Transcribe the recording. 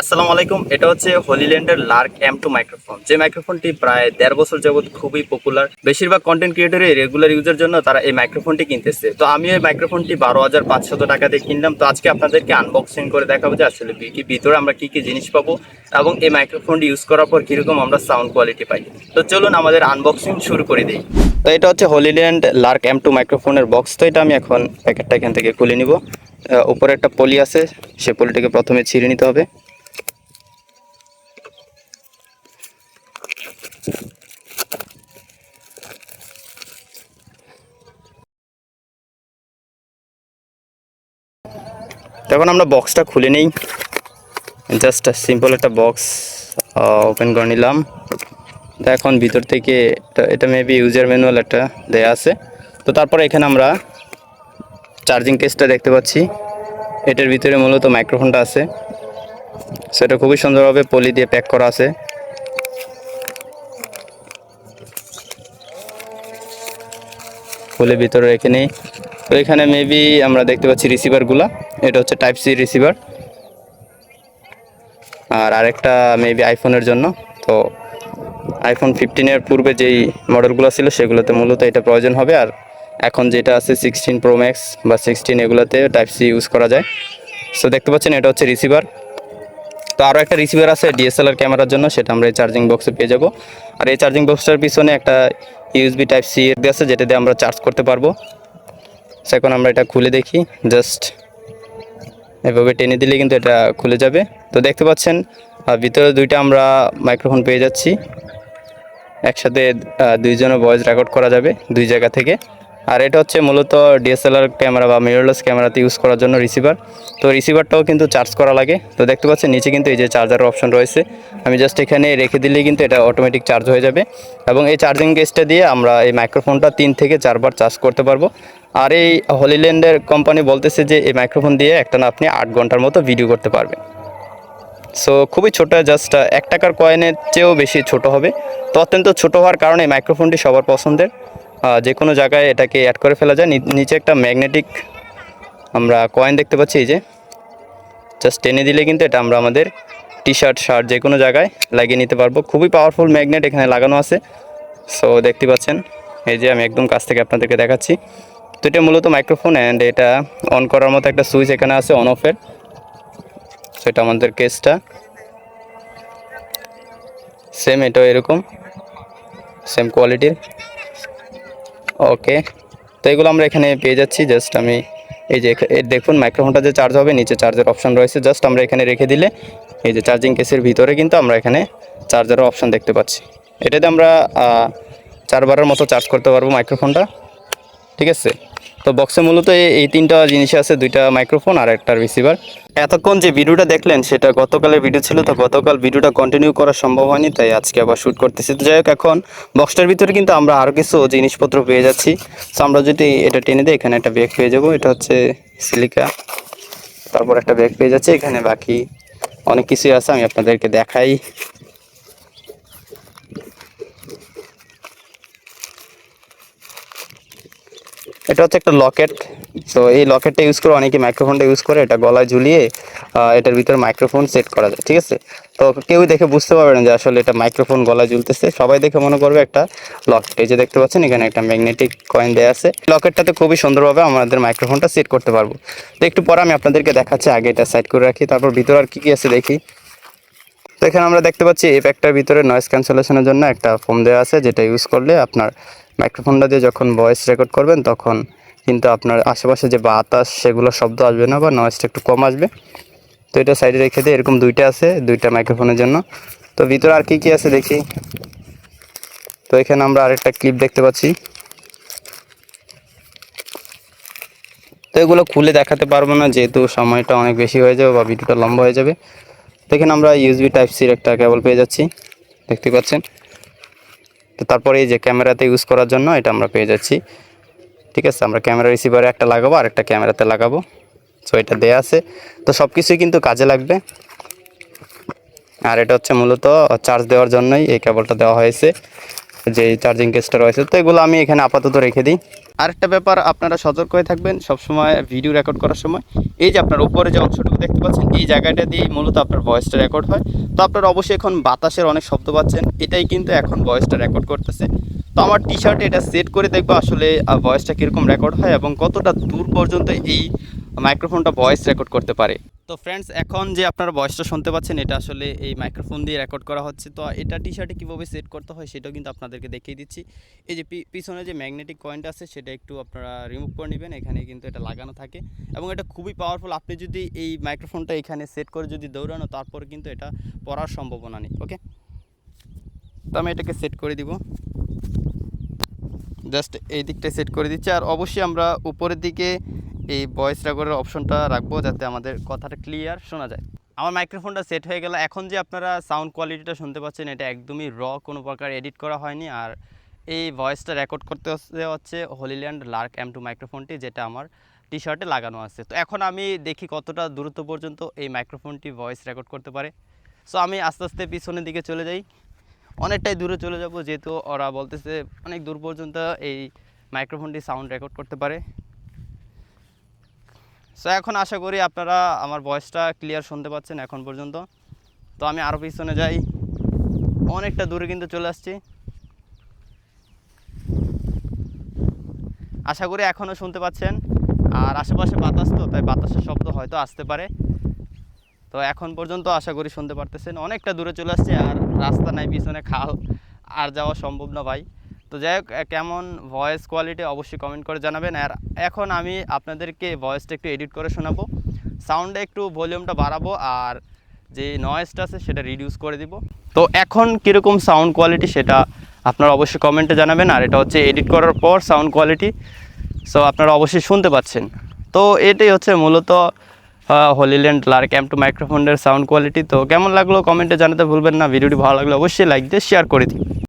আসসালামু আলাইকুম, এটা হচ্ছে হলিল্যান্ডের লার্ক এম টু মাইক্রোফোন। যে মাইক্রোফোনটি প্রায় দেড় বছর যাবত খুবই পপুলার বেশিরভাগ কন্টেন্ট ক্রিয়েটরের রেগুলার ইউজের জন্য তারা এই মাইক্রোফোনটি কিনতেছে। তো আমি এই মাইক্রোফোনটি বারো হাজার পাঁচশত টাকা দিয়ে কিনলাম, তো আজকে আপনাদেরকে আনবক্সিং করে দেখাবো যে আসলে ভিতরে আমরা কি কি জিনিস পাবো এবং এই মাইক্রোফোনটি ইউজ করার পর কীরকম আমরা সাউন্ড কোয়ালিটি পাই। তো চলুন আমাদের আনবক্সিং শুরু করে দিই। তো এটা হচ্ছে হলিল্যান্ড লার্ক এম টু মাইক্রোফোনের বক্স তো এটা আমি এখন প্যাকেটটা এখান থেকে খুলে নিব। উপরে একটা পলি আছে, সে পলিটাকে প্রথমে ছিঁড়ে নিতে হবে। তখন আমরা বক্সটা খুলে নিই। জাস্ট সিম্পল একটা বক্স ওপেন করে নিলাম। তো এখন ভিতর থেকে এটা- মেবি ইউজার ম্যানুয়াল একটা দেয়া আছে। তো তারপরে এখানে আমরা চার্জিং কেসটা দেখতে পাচ্ছি। এটার ভিতরে মূলত মাইক্রোফোনটা আছে। সেটা খুবই সুন্দরভাবে পলি দিয়ে প্যাক করা আছে। খুলে ভিতরে রেখে নেই। তো এখানে মেবি আমরা দেখতে পাচ্ছি রিসিভারগুলা এটা হচ্ছে টাইপ সি রিসিভার আর আরেকটা মেবি আইফোনের জন্য। তো আইফোন ফিফটিনের পূর্বে যেই মডেলগুলো ছিল, সেগুলোতে মূলত এটা প্রয়োজন হবে। আর এখন যেটা আছে সিক্সটিন প্রো ম্যাক্স বা সিক্সটিন এগুলোতে টাইপ সি ইউজ করা যায়। সো দেখতে পাচ্ছেন এটা হচ্ছে রিসিভার তো আরও একটা রিসিভার আছে ডিএসএলআর ক্যামেরার জন্য, সেটা আমরা এই চার্জিং বক্সে পেয়ে যাব। আর এই চার্জিং বক্সটার পিছনে একটা ইউএসবি টাইপ সি এর আছে যেটা দিয়ে আমরা চার্জ করতে পারব। So, এখন আমরা এটা খুলে দেখি। জাস্ট এভাবে টেনে দিলে কিন্তু এটা খুলে যাবে। তো দেখতে পাচ্ছেন ভিতরে দুইটা আমরা মাইক্রোফোন পেয়ে যাচ্ছি। একসাথে দুইজনের ভয়েস রেকর্ড করা যাবে দুই জায়গা থেকে। আর এটা হচ্ছে মূলত ডিএসএলআর ক্যামেরা বা মিররলেস ক্যামেরাতে ইউজ করার জন্য রিসিভার তো রিসিভারটাও কিন্তু চার্জ করা লাগে। তো দেখতে পাচ্ছেন নিচে কিন্তু এই যে চার্জার অপশন রয়েছে। আমি জাস্ট এখানে রেখে দিলেই কিন্তু এটা অটোমেটিক চার্জ হয়ে যাবে। এবং এই চার্জিং কেসটা দিয়ে আমরা এই মাইক্রোফোনটা তিন থেকে চারবার চার্জ করতে পারব। আর এই হলিল্যান্ডের কোম্পানি বলতেছে যে, এই মাইক্রোফোন দিয়ে একটা না আপনি আট ঘণ্টার মতো ভিডিও করতে পারবেন। সো খুবই ছোট জাস্ট এক টাকার কয়েনের চেয়েও বেশি ছোট হবে। তো অত্যন্ত ছোট হওয়ার কারণে মাইক্রোফোনটি সবার পছন্দের। যে কোনো জায়গায় এটাকে অ্যাড করে ফেলা যায়। নিচে একটা ম্যাগনেটিক আমরা কয়েন দেখতে পাচ্ছি, এই যে। জাস্ট টেনে দিলে কিন্তু এটা আমরা আমাদের টি শার্ট শার্ট যে কোনো জায়গায় লাগিয়ে নিতে পারব। খুবই পাওয়ারফুল ম্যাগনেট এখানে লাগানো আছে। সো দেখতে পাচ্ছেন, এই যে আমি একদম কাছ থেকে আপনাদেরকে দেখাচ্ছি। এটা মূলত মাইক্রোফোন অ্যান্ড এটা অন করার মতো একটা সুইচ এখানে আছে অন অফের সেটা আমাদের কেসটা সেম এটাও এরকম। সেম কোয়ালিটির ওকে তো এগুলো আমরা এখানে পেয়ে যাচ্ছি জাস্ট আমি এই যে দেখুন মাইক্রোফোনটা যে চার্জ হবে, নিচে চার্জের অপশন রয়েছে। জাস্ট আমরা এখানে রেখে দিলে, এই যে চার্জিং কেসের ভিতরে কিন্তু আমরা এখানে চার্জারের অপশন দেখতে পাচ্ছি। এটাতে আমরা চারবারের মতো চার্জ করতে পারব মাইক্রোফোনটা ঠিক আছে? তো বক্সে মূলত এই- তিনটা জিনিস আছে দুইটা মাইক্রোফোন আর একটা রিসিভার এতক্ষণ যে ভিডিওটা দেখলেন, সেটা গতকালের ভিডিও ছিল, তো গতকাল ভিডিওটা কন্টিনিউ করা সম্ভব হয়নি, তাই আজকে আবার শ্যুট করতেছি। তো যাই হোক, এখন বক্সটার ভিতরে কিন্তু আমরা আরও কিছু জিনিসপত্র পেয়ে যাচ্ছি। তো আমরা যদি এটা টেনে দিই, এখানে একটা ব্যাগ পেয়ে যাব, এটা হচ্ছে সিলিকা তারপর একটা ব্যাগ পেয়ে যাচ্ছে, এখানে বাকি অনেক কিছুই আছে, আমি আপনাদেরকে দেখাই। এটা হচ্ছে একটা লকেট। তো এই লকেটটা ইউজ করে অনেকে মাইক্রোফোনটা ইউজ করে, এটা গলায় ঝুলিয়ে এটার ভিতরে মাইক্রোফোন সেট করা যায়, ঠিক আছে? তো কেউ দেখে বুঝতে পারবে না যে আসলে এটা মাইক্রোফোন গলায় ঝুলতেছে। সবাই দেখে মনে করবে একটা লকেট। এই যে দেখতে পাচ্ছেন, এখানে একটা ম্যাগনেটিক কয়েন দেওয়া আছে। লকেটটাতে খুবই সুন্দরভাবে আমাদের মাইক্রোফোনটা সেট করতে পারব। তো একটু পরে আমি আপনাদেরকে দেখাচ্ছি, আগে এটা সাইড করে রাখি, তারপর ভিতরে আর কী কী আছে দেখি। তো এখানে আমরা দেখতে পাচ্ছি এই প্যাকটার ভিতরে নয়েজ ক্যান্সেলেশনের জন্য একটা ফোন দেওয়া আছে, যেটা ইউজ করলে আপনার মাইক্রোফোনটা দিয়ে যখন ভয়েস রেকর্ড করবেন, তখন কিন্তু আপনার আশেপাশে যে বাতাস সেগুলো শব্দ আসবে না বা নয়েজটা একটু কম আসবে। তো এটা সাইডে রেখে দিয়ে এরকম দুইটা আছে, দুইটা মাইক্রোফোনের জন্য। তো ভিতরে আর কি কি আছে দেখি? তো এখানে আমরা আরেকটা ক্লিপ দেখতে পাচ্ছি। তো এগুলো খুলে দেখাতে পারব না, যেহেতু সময়টা অনেক বেশি হয়ে যাবে বা ভিডিওটা লম্বা হয়ে যাবে। দেখেন আমরা ইউজবি টাইপ সির একটা কেবল পেয়ে যাচ্ছি, দেখতে পাচ্ছেন? তো তারপরে এই যে ক্যামেরাতে ইউজ করার জন্য এটা আমরা পেয়ে যাচ্ছি। ঠিক আছে, আমরা ক্যামেরা রিসিভারে একটা লাগাবো আর একটা ক্যামেরাতে লাগাবো। সো এটা দেয়া আছে। তো সব কিছুই কিন্তু কাজে লাগবে। আর এটা হচ্ছে মূলত চার্জ দেওয়ার জন্যই এই কেবলটা দেওয়া হয়েছে। যে চার্জিং কেসটা রয়েছে, তো এগুলো আমি এখানে আপাতত রেখে দিই। আরেকটা ব্যাপার, আপনারা সতর্ক হয়ে থাকবেন সবসময় ভিডিও রেকর্ড করার সময়। এই যে আপনার উপরে যে অংশটুকু দেখতে পাচ্ছেন, এই জায়গাটা দিয়েই মূলত আপনার ভয়েসটা রেকর্ড হয়। তো আপনারা অবশ্যই এখন বাতাসের অনেক শব্দ পাচ্ছেন, এটাই কিন্তু এখন ভয়েসটা রেকর্ড করতেছে। তো আমার টি শার্টে এটা সেট করে দেখব আসলে ভয়েসটা কীরকম রেকর্ড হয় এবং কতটা দূর পর্যন্ত এই মাইক্রোফোনটা ভয়েস রেকর্ড করতে পারে। তো ফ্রেন্ডস এখন যে আপনারা ভয়েসটা শুনতে পাচ্ছেন, এটা আসলে এই মাইক্রোফোন দিয়ে রেকর্ড করা হচ্ছে। তো এটা টি শার্টে কীভাবে সেট করতে হয় সেটাও কিন্তু আপনাদেরকে দেখিয়ে দিচ্ছি। এই যে পিছনে যে ম্যাগনেটিক কয়েন্ট আছে, সেটা একটু আপনারা রিমুভ করে নেবেন। এখানে কিন্তু এটা লাগানো থাকে। এবং এটা খুবই পাওয়ারফুল আপনি যদি এই মাইক্রোফোনটা এখানে সেট করে যদি দৌড়ানো, তারপর কিন্তু এটা পড়ার সম্ভাবনা নেই ওকে তো আমি এটাকে সেট করে দিব। জাস্ট এই দিকটা সেট করে দিচ্ছি। আর অবশ্যই আমরা উপরের দিকে এই ভয়েস রেকর্ডের অপশনটা রাখব যাতে আমাদের কথাটা ক্লিয়ার শোনা যায়। আমার মাইক্রোফোনটা সেট হয়ে গেল। এখন যে আপনারা সাউন্ড কোয়ালিটিটা শুনতে পাচ্ছেন, এটা একদমই র কোনো প্রকার এডিট করা হয়নি। আর এই ভয়েসটা রেকর্ড করতে হচ্ছে হোলিল্যান্ড লার্ক এম টু মাইক্রোফোনটি যেটা আমার টি শার্টে লাগানো আছে। তো এখন আমি দেখি কতটা দূরত্ব পর্যন্ত এই মাইক্রোফোনটি ভয়েস রেকর্ড করতে পারে। সো আমি আস্তে আস্তে পিছনের দিকে চলে যাই। অনেকটাই দূরে চলে যাব, যেহেতু ওরা বলতেছে অনেক দূর পর্যন্ত এই মাইক্রোফোনটি সাউন্ড রেকর্ড করতে পারে। সো এখন আশা করি আপনারা আমার ভয়েসটা ক্লিয়ার শুনতে পাচ্ছেন এখন পর্যন্ত। তো আমি আরও পিছনে যাই। অনেকটা দূরে কিন্তু চলে আসছি। আশা করি এখনও শুনতে পাচ্ছেন। আর আশেপাশে বাতাস তো, তাই বাতাসের শব্দ হয়তো আসতে পারে। তো এখন পর্যন্ত আশা করি শুনতে পারতেছেন। অনেকটা দূরে চলে আসছে আর রাস্তা নাই, পিছনে খাল। আর যাওয়া সম্ভব না ভাই। তো যাই হোক কেমন ভয়েস কোয়ালিটি অবশ্যই কমেন্ট করে জানাবেন। আর এখন আমি আপনাদেরকে ভয়েসটা একটু এডিট করে শোনাবো। সাউন্ডে একটু ভলিউমটা বাড়াবো আর যে নয়েজটা আছে সেটা রিডিউস করে দিব। তো এখন কীরকম সাউন্ড কোয়ালিটি সেটা আপনারা অবশ্যই কমেন্টে জানাবেন। আর এটা হচ্ছে এডিট করার পর সাউন্ড কোয়ালিটি সো আপনারা অবশ্যই শুনতে পাচ্ছেন। তো এটাই হচ্ছে মূলত হলিল্যান্ড লার্ক এম টু মাইক্রোফোনের সাউন্ড কোয়ালিটি তো কেমন লাগল কমেন্টে জানাতে ভুলবেন না। ভিডিওটি ভালো লাগলে অবশ্যই লাইক দিয়ে শেয়ার করে দিন।